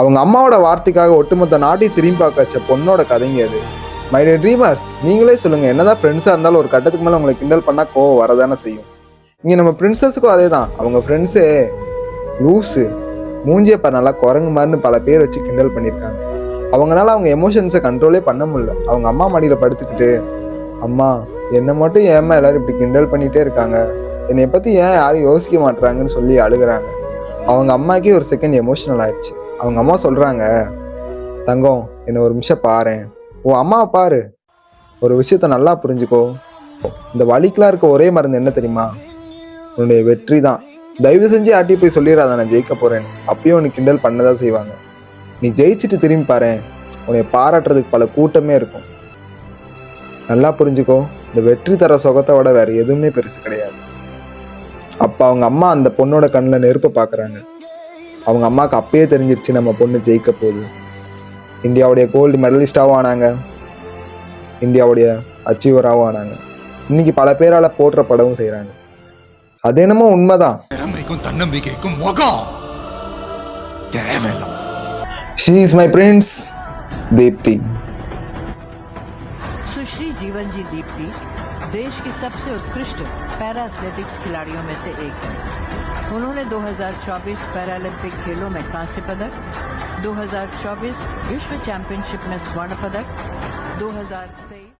அவங்க அம்மாவோட வார்த்தைக்காக ஒட்டுமொத்த நாட்டையும் திரும்பி பார்க்க வச்ச பொண்ணோட கதைங்க அது. மை டே ட்ரீமர்ஸ் நீங்களே சொல்லுங்க என்னதான் ஃப்ரெண்ட்ஸாக இருந்தாலும் ஒரு கட்டத்துக்கு மேலே உங்களை கிண்டல் பண்ணால் கோவம் வரதானே செய்யும். இங்கே நம்ம பிரின்சஸுக்கும் அதே தான் அவங்க ஃப்ரெண்ட்ஸே லூஸு மூஞ்சிய இப்போ நல்லா குரங்கு மாதிரின்னு பல பேர் வச்சு கிண்டல் பண்ணியிருக்காங்க அவங்களால அவங்க எமோஷன்ஸை கண்ட்ரோலே பண்ண முடியல. அவங்க அம்மா மடியில் படுத்துக்கிட்டு அம்மா என்னை மட்டும் ஏமா எல்லாரும் இப்படி கிண்டல் பண்ணிகிட்டே இருக்காங்க? என்னை பற்றி ஏன் யாரும் யோசிக்க மாட்றாங்கன்னு சொல்லி அழுகுறாங்க. அவங்க அம்மாக்கே ஒரு செகண்ட் எமோஷனல் ஆயிடுச்சு. அவங்க அம்மா சொல்கிறாங்க தங்கம் என்னை ஒரு நிமிஷம் பாரேன். உன் அம்மாவை பாரு. ஒரு விஷயத்த நல்லா புரிஞ்சுக்கோ. இந்த வலிக்கெலாம் இருக்க ஒரே மருந்து என்ன தெரியுமா? உன்னுடைய வெற்றி தான். தயவு செஞ்சு ஆட்டி போய் சொல்லிடாத நான் ஜெயிக்க போகிறேன் அப்பயும் உனக்கு கிண்டல் பண்ணதான் செய்வாங்க. நீ ஜெயிச்சுட்டு திரும்பி பாரு உன்னை பாராட்டுறதுக்கு பல கூட்டமே இருக்கும். நல்லா புரிஞ்சுக்கோ. இந்த வெற்றி தர சுகத்தை விட வேறு எதுவுமே பெருசு கிடையாது. அப்போ அவங்க அம்மா அந்த பொண்ணோட கண்ணில் நெருப்பை பார்க்குறாங்க அவங்க அம்மாவுக்கு அப்பயே தெரிஞ்சிருச்சு நம்ம பொண்ணு ஜெயிக்க போகுது இந்தியாவுடைய கோல்டு மெடலிஸ்டாகவும் ஆனாங்க இந்தியாவுடைய அச்சீவராகவும் ஆனாங்க இன்னைக்கு பல பேரால் போற்றப்படவும் செய்கிறாங்க அது என்னமோ உண்மைதான் திறமைக்கும் தன்னம்பிக்கைக்கும் முகம் தேவையில்லை she is my prince Deepti Sushri Jeevan ji Deepti देश की सबसे उत्कृष्ट पैरा एथलेटिक्स खिलाड़ियों में से एक हैं उन्होंने 2024 पैरालंपिक खेलों में कांस्य पदक 2024 विश्व चैंपियनशिप में स्वर्ण पदक 2023